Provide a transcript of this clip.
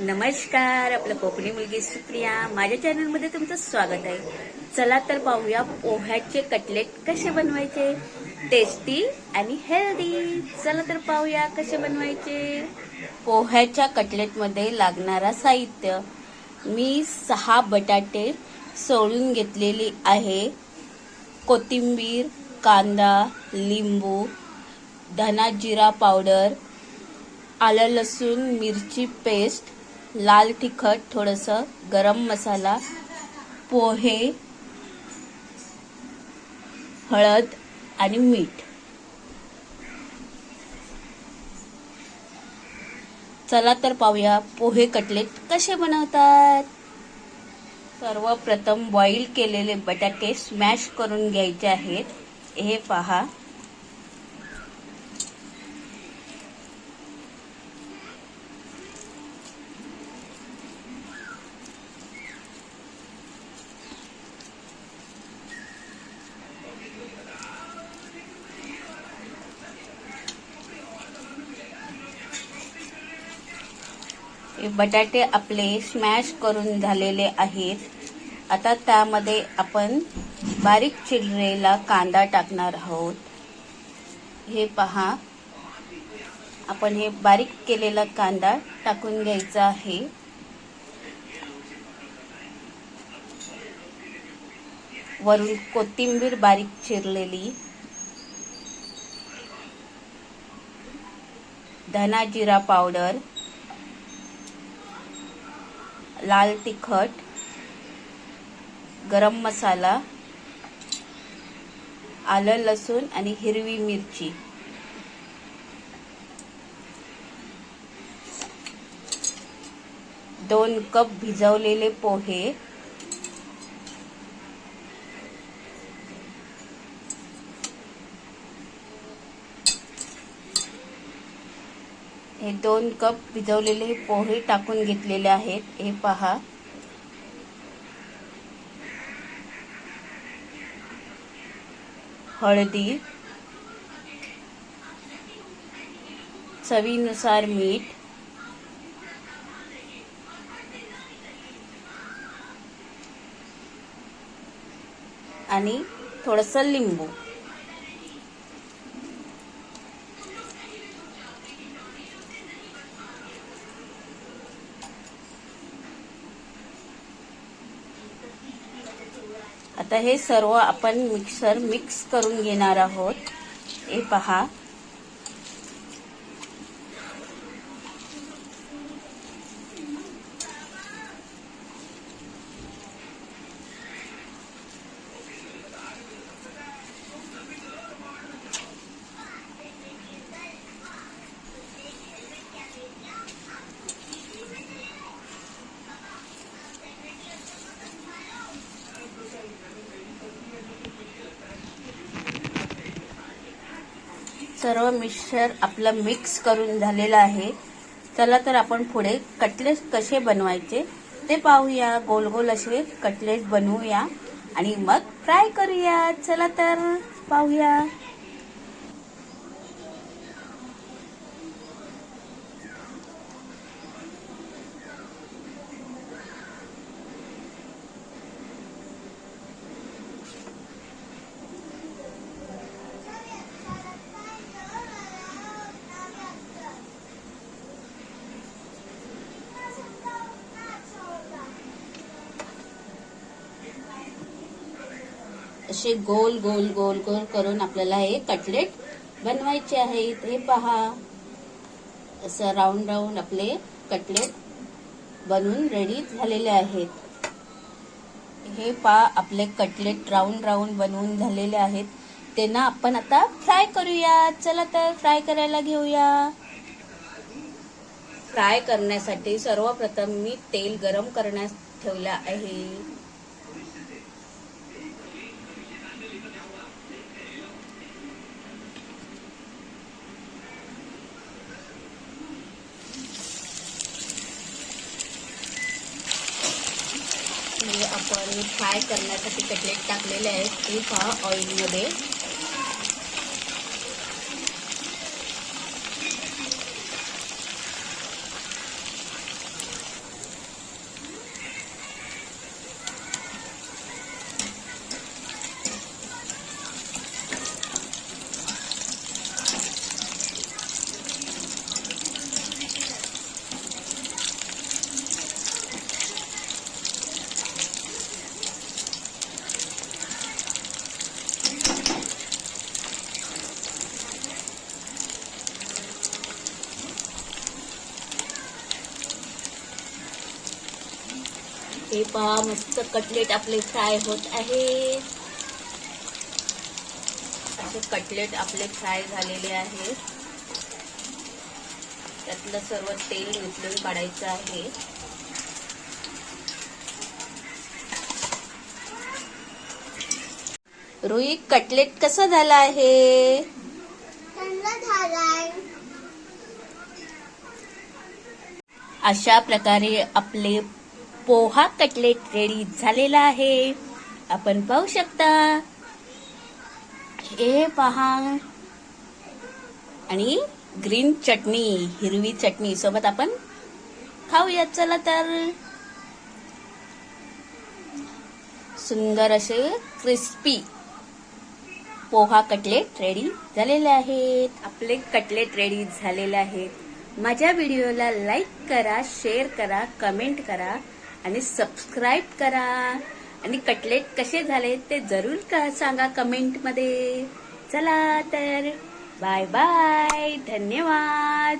नमस्कार आपलं कोकणी मुलगी सुप्रिया. माझ्या चॅनलमध्ये तुमचं स्वागत आहे. चला तर पाहूया पोह्याचे कटलेट कसे बनवायचे. टेस्टी आणि हेल्दी चला तर पाहूया कसे बनवायचे. पोह्याच्या कटलेटमध्ये लागणारा साहित्य. मी सहा बटाटे सोडून घेतलेली आहे. कोथिंबीर कांदा लिंबू धना जिरा पावडर आलं लसूण मिरची पेस्ट लाल तिखट थोडंसं गरम मसाला पोहे हळद आणि मीठ. चला तर पाहूया पोहे कटलेट कसे बनवतात. सर्वप्रथम बॉईल केलेले बटाटे स्मॅश करून घ्यायचे आहेत. हे पहा. बटाटे आपले स्मॅश करून झालेले आहेत. आता त्यामध्ये आपण बारीक चिरलेला कांदा टाकणार आहोत. हे पहा. आपण हे बारीक केलेला कांदा टाकून घ्यायचा आहे. वरून कोथिंबीर बारीक चिरलेली. धना जिरा पावडर. लाल तिखट गरम मसाला आलं लसूण आणि हिरवी मिरची. दोन कप भिजवलेले पोहे हे दोन कप भिजवलेले पोहे टाकून घेतलेले आहेत. हे पहा. हळदी. चवीनुसार मीठ. आणि थोडंसं लिंबू. आता हे सर्व आपण मिक्सर मिक्स करून घेणार आहोत. हे पहा. सर्व मिक्सर आपलं मिक्स करून झालेलं आहे. चला तर आपण पुढे कटलेट कसे बनवायचे ते पाहूया. गोल गोल असे कटलेट बनवूया. आणि मग फ्राय करूया. चला तर पाहूया. असे गोल गोल गोल गोल करून आपल्याला हे कटलेट बनवायचे आहेत. हे पहा. असं राऊंड राऊंड आपले कटलेट बनवून रेडी झालेले आहेत. हे पहा आपले कटलेट राऊंड राऊंड बनवून झालेले आहेत. त्यांना आपण आता फ्राय करूया. चला तर फ्राय करायला घेऊया. फ्राय करण्यासाठी सर्वप्रथम मी तेल गरम करण्यास ठेवलं आहे हे आपण फ्राय करण्यासाठी कटलेट टाकलेले आहेत ते पहा ऑइलमध्ये हे पहा मस्त कटलेट आपले फ्राय होत आहे. असे कटलेट आपले फ्राय झालेले आहेत त्यातलं सर्व तेल निचलून काढायचं आहे. रुई कटलेट कसं झालं आहे? अशा प्रकारे आपले पोहा कटलेट रेडी झालेला आहे. आपण पाहू शकता. हे पहा. आणि ग्रीन चटणी हिरवी चटणी सोबत आपण खाऊया. चला तर. सुंदर असे क्रिस्पी पोहा कटलेट रेडी झालेले आहेत. आपले कटलेट रेडी झालेले आहेत. माझ्या व्हिडिओला लाईक करा शेअर करा कमेंट करा. आणि सबस्क्राईब करा. आणि कटलेट कसे झाले ते जरूर का सांगा कमेंटमध्ये चला तर. बाय बाय धन्यवाद.